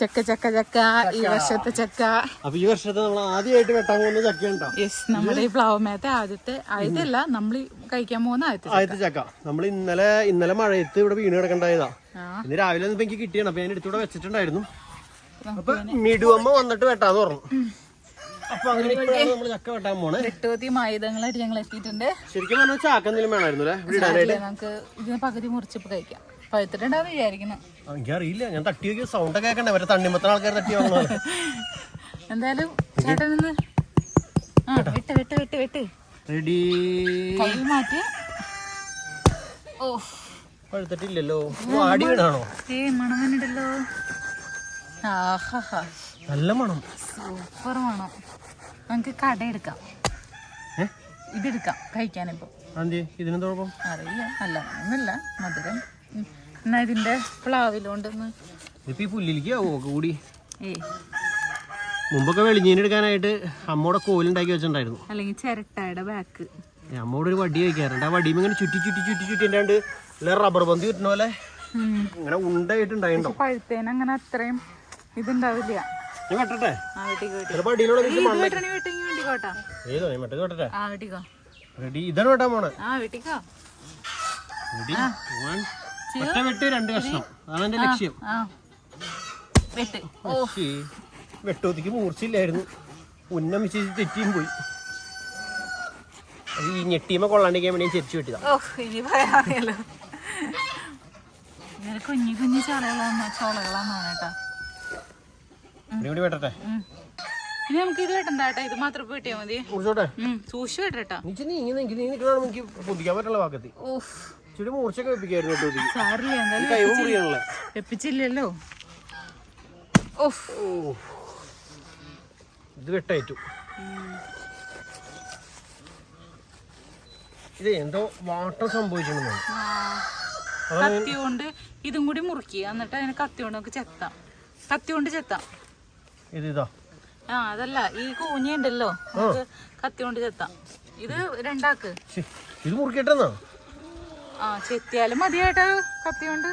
ചക്ക ചക്ക ചക്ക. ഈ വർഷത്തെ ചക്ക. അപ്പൊ ഈ വർഷത്തെ നമ്മൾ ആദ്യമായിട്ട് വെട്ടാൻ പോകുന്ന ചക്കയുണ്ടോ യെസ് നമ്മുടെ ഈ പ്ലാവമേത്തെ ആദ്യത്തെ ആദ്യത്തെ അല്ല നമ്മൾ കഴിക്കാൻ പോകുന്ന ആദ്യത്തെ ചക്ക. ആദ്യത്തെ ചക്ക. നമ്മൾ ഇന്നലെ ഇന്നലെ മഴയത്ത് ഇവിടെ വീണ് കിടക്കണ്ടായതാ ഇന്ന് രാവിലെ ഒന്നും എനിക്ക് കിട്ടിയാണ് അപ്പൊ ഞാൻ എടുത്തൂടെ വെച്ചിട്ടുണ്ടായിരുന്നു. അപ്പൊ മിടുവമ്മ വന്നിട്ട് വെട്ടാന്ന് പറഞ്ഞു. ശരിക്കും പറഞ്ഞാൽ ചാക്ക എന്തെങ്കിലും വേണമായിരുന്നു അല്ലേ ഇവിടെ ഇടാനായിട്ട് നമുക്ക് ഇതിന് പകുതി മുറിച്ചിപ്പ് കഴിക്കാം. പഴുത്തിട്ടുണ്ടാവും എനിക്കറിയില്ല. ഞാൻ തട്ടി നോക്കിയ സൗണ്ട് കേൾക്കണ്ടേ? വരെ തണ്ണിമത്തൻ ആൾക്കാർ തട്ടി വാങ്ങുന്നത് എന്തായാലും ചേട്ടൻ നിന്ന് ആ വെട്ട് വെട്ട് വെട്ട് വെട്ട്. റെഡി കൈ മാറ്റി. ഓ. പഴുത്തിട്ടില്ലല്ലോ. വാടി വീണാണോ? ഏ മണം വന്നിട്ടല്ലോ. ആഹാ നല്ല മണം. സൂപ്പർ മണം. നമുക്ക് കട എടുക്കാം. ഇതെടുക്കാം കഴിക്കാനിപ്പോ അറിയില്ല. നല്ല ഒന്നുമില്ല. മധുരം. എന്നാ ഇതിന്റെ പ്ലാവിലോണ്ടൊന്ന്? ഇതിപ്പോ ഈ പുല്ലിലേക്ക് ആവോ കൂടി? മുമ്പൊക്കെ വെളിഞ്ഞീനെടുക്കാനായിട്ട് അമ്മയുടെ കോലുണ്ടാക്കി വെച്ചിട്ടുണ്ടായിരുന്നു. അല്ലെങ്കിൽ ചിരട്ടയുടെ ബാക്ക് അമ്മോട് ഒരു വടി വയ്ക്കാറുണ്ട് ആ വടിയും ഇങ്ങനെ ചുറ്റി ചുറ്റി ചുറ്റി ചുറ്റി ഉണ്ടാണ്ട് ഇല്ല റബ്ബർ പന്തി കിട്ടണ പോലെ ഇങ്ങനെ ഉണ്ടായിട്ടുണ്ടായിണ്ടോ പഴുത്തേന അങ്ങനെ അത്രയും ഇതുണ്ടാവില്ല. ഞാൻ വെട്ടട്ടെ? ചിലപ്പോ അടിയിലുള്ള ഏതോ ഞാൻ വെട്ടത് വെട്ടട്ടെ. റെഡി ഇതാണ് വെട്ടാൻ പോണേ. ആ വെട്ടിക്കോ. റെഡി. വൺ ഒറ്റ വെട്ട് രണ്ട് കഷ്ണം. അതാണ് എന്റെ ലക്ഷ്യം. ആ വെട്ട്. ശ്ശേ, വെട്ടോത്തിക്ക് മൂർച്ചയില്ലായിരുന്നു. ഉന്നം വെച്ച് തെറ്റിയും പോയി. അത് ഈ ഞെട്ടിയുമ്പോ കൊള്ളാണ്ടിരിക്കാൻ വേണ്ടി ചെരിച്ചു വെട്ടിയതാ. ഇനി പറയാറിയല്ലോ. കുഞ്ഞു കുഞ്ഞു ചോളകളാണ് ചോളകളാണ് കേട്ടാ. ഇവിടെ വെട്ടട്ടെ. ഇനി നമുക്ക് ഇത് വെട്ടണ്ട കേട്ടാ. ഇത് മാത്രം വെട്ടിയാ മതി. സൂക്ഷിച്ചു വെട്ടട്ടാ. നീ നീ നീ നിൽക്കണതാണ് എനിക്ക് പൊതിക്കാൻ പറ്റുള്ള വാക്കത്തി ഓഫ് ഇച്ചിരി മൂർച്ചയൊക്കെ വെപ്പിക്കായിരുന്നു വെട്ടോത്തിക്ക് സാറില്ല എന്തായാലും കൈ മുറിയാണല്ലേ വെപ്പിച്ചില്ലല്ലോ. ഓഫ് ഓ. ഇത് വെട്ടേറ്റു ഇത് എന്തോ വാട്ടർ സംഭവിച്ചിട്ടുണ്ടെന്ന് കത്തി കൊണ്ട് ഇതും കൂടി മുറുക്കി. എന്നിട്ട് അതിനെ കത്തി കൊണ്ട് നമുക്ക് ചെത്താം. കത്തി കൊണ്ട് ചെത്താം. ഇത് ഇതാ. ആ അതല്ല ഈ കൂഞ്ഞ ഉണ്ടല്ലോ നമുക്ക് കത്തി കൊണ്ട് ചെത്താം. ഇത് രണ്ടാക്ക്. ശ്ശെ, ഇത് മുറിക്കട്ടെന്നാ ആ ചെത്തിയാലും മതിയായിട്ടാ കത്തി കൊണ്ട്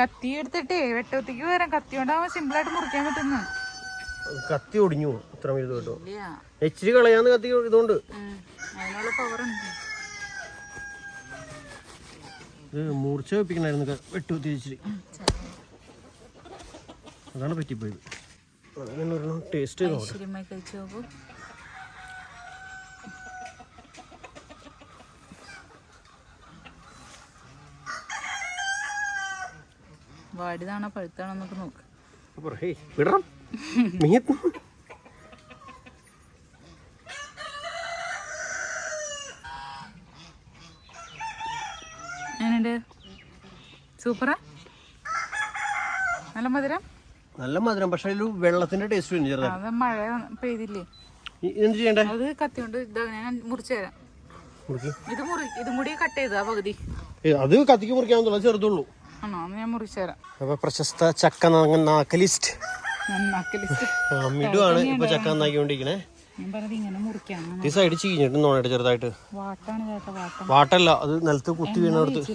കത്തി എടുത്തിട്ടേ വെട്ടത്തേക്ക് വരാം. കത്തി കൊണ്ടാവുമ്പോ സിമ്പിളായിട്ട് മുറിക്കാൻ പറ്റുന്ന. കത്തി ഒടിഞ്ഞു ഇത്ര ഇത് കേട്ടോ. എച്ചിരി കളയാന്ന് കത്തി ഇതുകൊണ്ട്. ഉം. അതിനുള്ള പവർ ഉണ്ട്. ഇത് മൂർച്ച വെപ്പിക്കണായിരുന്നു. വെട്ടുകുത്തി ഇച്ചിരി. അതാണ് പറ്റിപ്പോയത്. ടേസ്റ്റ് ചെയ്ത് നോക്കാം. വാടിതാണോ പഴുത്താണോ എന്നൊക്കെ നോക്ക്. എങ്ങനെയുണ്ട്? സൂപ്പറാ? നല്ല മധുരം? നല്ല മധുരം പക്ഷെ അതിൽ വെള്ളത്തിന്റെ ടേസ്റ്റ് അത് മഴ പെയ്തില്ലേ? അത് കത്തി കൊണ്ട് ഞാൻ മുറിച്ചു തരാം. ഇത് മുറി ഇതും കൂടി കട്ട് ചെയ്താ പകുതി? അത് കത്തിക്ക് മുറിക്കാൻ ചെറുതുള്ളൂ. ആണോ? എന്ന് ഞാൻ മുറിച്ചു തരാം. അപ്പൊ പ്രശസ്ത ചക്ക നാക്കലിസ്റ്റ്. മിടുവാണ് ഇപ്പൊ ചക്ക നന്നാക്കിക്കൊണ്ടിരിക്കണേ. ഈ സൈഡ് ചീഞ്ഞിട്ട് നോണായിട്ട് ചെറുതായിട്ട്. വാട്ടല്ല അത് നിലത്ത് കുത്തി വീണടുത്ത്.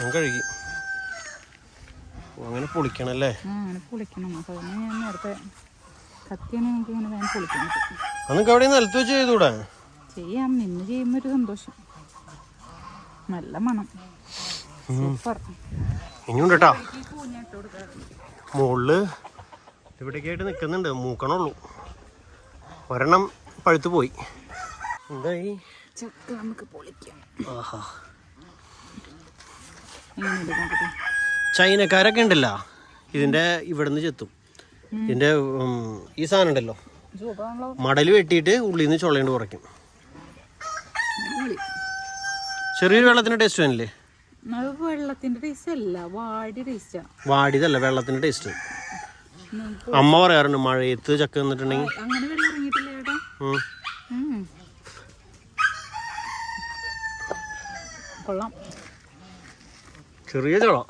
ഞാൻ കഴുകി. അങ്ങനെ പൊളിക്കണല്ലേ? പറ്റും അവിടെ നിലത്ത് വെച്ച് ചെയ്തൂടെ? ചെയ്യാം. നിന്ന് ചെയ്യുമ്പോ ഒരു സന്തോഷം. നല്ല മണം. സൂപ്പർ. ഇനിയുണ്ട് കേട്ടാ മുകളിൽ ഇവിടേക്കായിട്ട് നിൽക്കുന്നുണ്ട് മൂക്കണുള്ളൂ. ഒരെണ്ണം പഴുത്ത് പോയി. എന്തായി? ചക്ക നമുക്ക് പൊളിക്കാം. ആഹാ. ചൈനക്കാരൊക്കെ ഉണ്ടല്ല. ഇതിന്റെ ഇവിടുന്ന് ചെത്തും. ഇതിന്റെ ഈ സാധനം ഉണ്ടല്ലോ. മടൽ വെട്ടിയിട്ട് ഉള്ളിൽ നിന്ന് ചുള്ളയുണ്ട് കുറയ്ക്കും. ചെറിയൊരു വെള്ളത്തിന്റെ ടേസ്റ്റ് അത് വെള്ളത്തിന്റെ ടേസ്റ്റ് അല്ല വാടി ടേസ്റ്റാ വാടിയതല്ല വെള്ളത്തിന്റെ ടേസ്റ്റ് അമ്മ പറയാറുണ്ട് മഴയത്ത് ചക്ക നിന്നിട്ടുണ്ടെങ്കിൽ അങ്ങനെ വെള്ളം ഇറങ്ങിയിട്ടില്ല ചേട്ടാ. കൊള്ളാം. ചെറിയ ചോളം.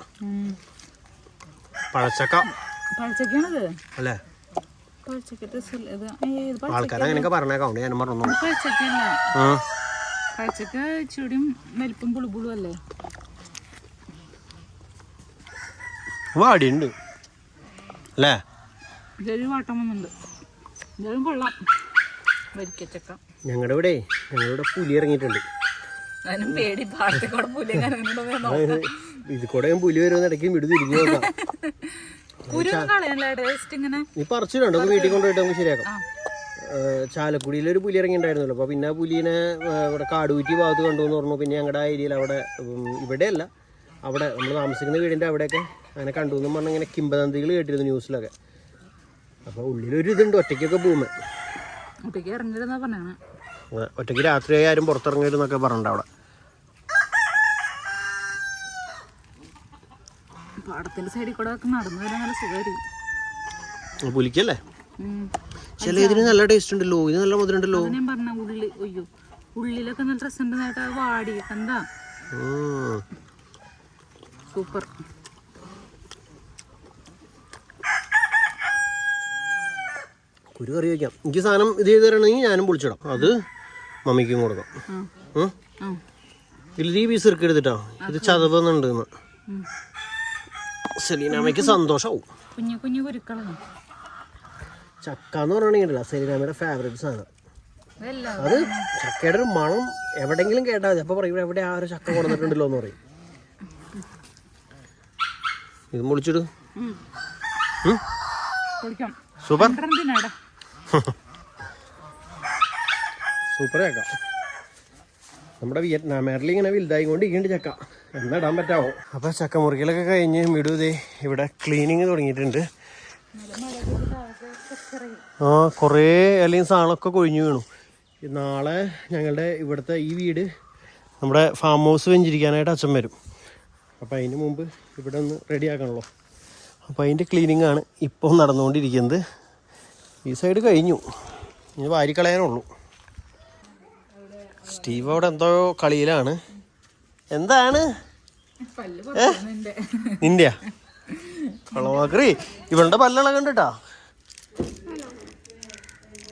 പഴച്ചക്ക. പഴച്ചക്കാണത് അല്ലേ? ആൾക്കാരെ രസമില്ല ഏയ് ഇത് പഴ- ആൾക്കാർ അങ്ങനെയൊക്കെ പറഞ്ഞേക്കാം ഞാൻ പറഞ്ഞു പഴച്ചക്കല്ല ആ പഴച്ചക്ക ചുടിയും വലിപ്പം പുളിപ്പുളും അല്ലേ? വാടിയുണ്ട്. അല്ലേ? ഇതൊരു വാട്ടം വന്നുണ്ട് ഇതൊരു കൊള്ളാം. വരിക്കച്ചക്ക. ഞങ്ങളുടെ ഇവിടെ ഞങ്ങളുടെ ഇവിടെ പുലി ഇറങ്ങിയിട്ടുണ്ട്. അതിനും പേടി. പുലി ഇത് കൂടെ പുലി വരുന്ന ഇടയ്ക്ക് വിടു തിരിഞ്ഞു കുരു ടേസ്റ്റ് ഇങ്ങനെ നീ പറിച്ചിട്ടുണ്ടോ വീട്ടിൽ കൊണ്ടുപോയിട്ട് നമുക്ക് ശരിയാക്കാം. ഒരു പുലി ഇറങ്ങിയിട്ടുണ്ടായിരുന്നല്ലോ. അപ്പോൾ പിന്നെ ആ പുലിനെ ഇവിടെ കാടുകുറ്റി ഭാഗത്ത് കണ്ടു എന്ന് പറഞ്ഞു. പിന്നെ ഞങ്ങളുടെ ആ ഏരിയയിൽ അവിടെ ഇവിടെയല്ല. അവിടെ നമ്മൾ താമസിക്കുന്ന വീടിന്റെ അവിടെയൊക്കെ അങ്ങനെ കണ്ടു എന്നും പറഞ്ഞാൽ ഇങ്ങനെ കിംബദന്തികൾ കേട്ടിരുന്നു ന്യൂസിലൊക്കെ. അപ്പോൾ ഉള്ളിലൊരു ഇതുണ്ട്. ഒറ്റയ്ക്കൊക്കെ ഭൂമി ഒറ്റയ്ക്ക് രാത്രിയായി പറഞ്ഞാണ് ഒറ്റയ്ക്ക് രാത്രി ആരും പുറത്തിറങ്ങരുതെന്നൊക്കെ പറഞ്ഞിട്ടുണ്ട് അവിടെ. പാടത്തിന്റെ സൈഡിൽ കൂടെ നടന്നു വരാൻ നല്ല സുഖമായിരിക്കും. പുലിക്കല്ലേ. ചില ഇതിന് നല്ല ടേസ്റ്റ് ഉണ്ടല്ലോ. ഇത് നല്ല മധുരം ഉണ്ടല്ലോ. ഞാൻ പറഞ്ഞ ഉള്ളി. ഉള്ളിലൊക്കെ നല്ല ഡ്രസ് വാടി എന്താ. സൂപ്പർ. കുരു കറി വയ്ക്കാം എനിക്ക് സാധനം ഇത് ചെയ്ത് തരണമെങ്കിൽ ഞാനും പൊളിച്ചിടാം. അത് മമ്മിക്കും കൊടുക്കാം. ഇതിൽ ഈ പീസ് ഇറക്കി എടുത്തിട്ടാ. ഇത് ചതവുന്നുണ്ട്. സെലീനാമയ്ക്ക് സന്തോഷമാവും കുഞ്ഞു കുഞ്ഞു കുരുക്കളാണ് ചക്ക എന്ന് പറഞ്ഞിട്ടില്ല സെലിനാമിയുടെ ഫേവറേറ്റ് സാധനം. അത് ചക്കയുടെ ഒരു മണം എവിടെങ്കിലും കേട്ടാൽ മതി. അപ്പോൾ പറയും ഇവിടെ എവിടെ ആ ഒരു ചക്ക കൊണ്ടുവന്നിട്ടുണ്ടല്ലോ എന്ന് പറയും. ഇത് മുളിച്ചിട്? സൂപ്പർ. സൂപ്പർ ചക്ക. നമ്മുടെ വിയറ്റ്നാമേറിൽ ഇങ്ങനെ വലുതായി കൊണ്ട് ഇങ്ങോട്ട് ചക്ക എന്നിടാൻ പറ്റാവോ? അപ്പോൾ ചക്ക മുറികളൊക്കെ കഴിഞ്ഞ് വിടൂതേ ഇവിടെ ക്ലീനിങ് തുടങ്ങിയിട്ടുണ്ട്. ആ കുറേ അല്ലെങ്കിൽ സാധനമൊക്കെ കൊഴിഞ്ഞു വീണു. നാളെ ഞങ്ങളുടെ ഇവിടുത്തെ ഈ വീട് നമ്മുടെ ഫാം ഹൗസ് വെഞ്ചിരിക്കാനായിട്ട് അച്ഛൻ വരും. അപ്പോൾ അതിന് മുമ്പ് ഇവിടെ ഒന്ന് റെഡി ആക്കണല്ലോ. അപ്പോൾ അതിന്റെ ക്ലീനിങ് ആണ് ഇപ്പോൾ നടന്നുകൊണ്ടിരിക്കുന്നത്. ഈ സൈഡ് കഴിഞ്ഞു. ഇനി വാരിക്കളയാനുള്ളൂ സ്റ്റീവ് അവിടെ എന്തോ കളിയിലാണ്. എന്താണ്? നിന്റെയാ? കളമാക്രി ഇവളുടെ പല്ലുള്ള കണ്ടിട്ടാ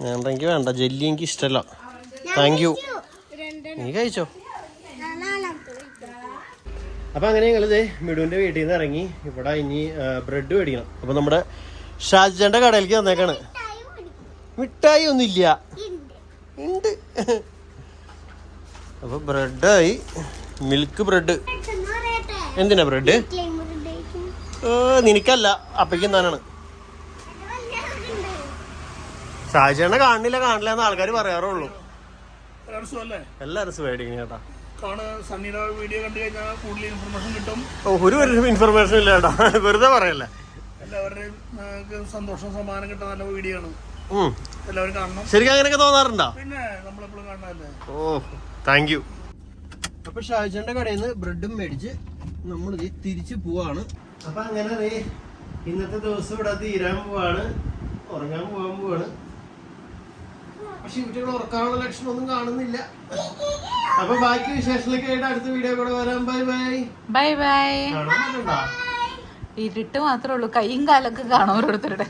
വേണ്ട എനിക്ക് വേണ്ട. ജെല്ലി എനിക്ക് ഇഷ്ടല്ല. താങ്ക് യു നീ കഴിച്ചോ? അപ്പൊ അങ്ങനെ ഞങ്ങളിത് മിടുവിന്റെ വീട്ടിൽ നിന്ന് ഇറങ്ങി. ഇവിടെ ഇനി ബ്രെഡ് മേടിക്കണം. അപ്പൊ നമ്മുടെ ഷാജന്റെ കടയിലേക്ക് വന്നേക്കാണ്. മിഠായി ഒന്നുമില്ല. ഉണ്ട്. അപ്പൊ ബ്രെഡായി. Milk bread. എന്തിനാ ബ്രെഡ്? ഏ, നിനക്കല്ല. അപ്പയ്ക്ക് എന്താണ് ഷാജേണ്ണ കാണില്ല കാണില്ല എന്ന് ആൾക്കാർ പറയാറുള്ളൂ. എല്ലാവരും ചേട്ടാ. ഒരു ഇൻഫർമേഷൻ ഇല്ല ചേട്ടാ. വെറുതെ പറയല്ലേ? എല്ലാവരുടെയും സന്തോഷം സമ്മാനം കിട്ടുന്ന നല്ല വീഡിയോ ആണ്. എല്ലാവരും കാണണം. ശരിക്കും അങ്ങനെയൊക്കെ തോന്നാറുണ്ടോ? പിന്നെ നമ്മളെപ്പോഴും കാണാനല്ലേ ഓ താങ്ക് യു അപ്പൊ ഷാജന്റെ കടയിൽ നിന്ന് ബ്രെഡും മേടിച്ച് നമ്മൾ തിരിച്ചു പോവാണ്. അപ്പൊ അങ്ങനെ ഇന്നത്തെ ദിവസം ഇവിടെ തീരാൻ പോവാണ് ഉറങ്ങാൻ പോവാൻ പോവാണ്. പക്ഷെ കുട്ടികൾ ഉറക്കാനുള്ള ലക്ഷണമൊന്നും കാണുന്നില്ല. അപ്പൊ ബാക്കി വിശേഷങ്ങളൊക്കെ ആയിട്ട് അടുത്ത വീഡിയോ കൂടെ വരാം. ബൈ ബൈ ബൈ ബൈ ഇരുട്ട് മാത്രമേ ഉള്ളൂ. കൈയും കാലൊക്കെ കാണും ഓരോരുത്തരുടെ.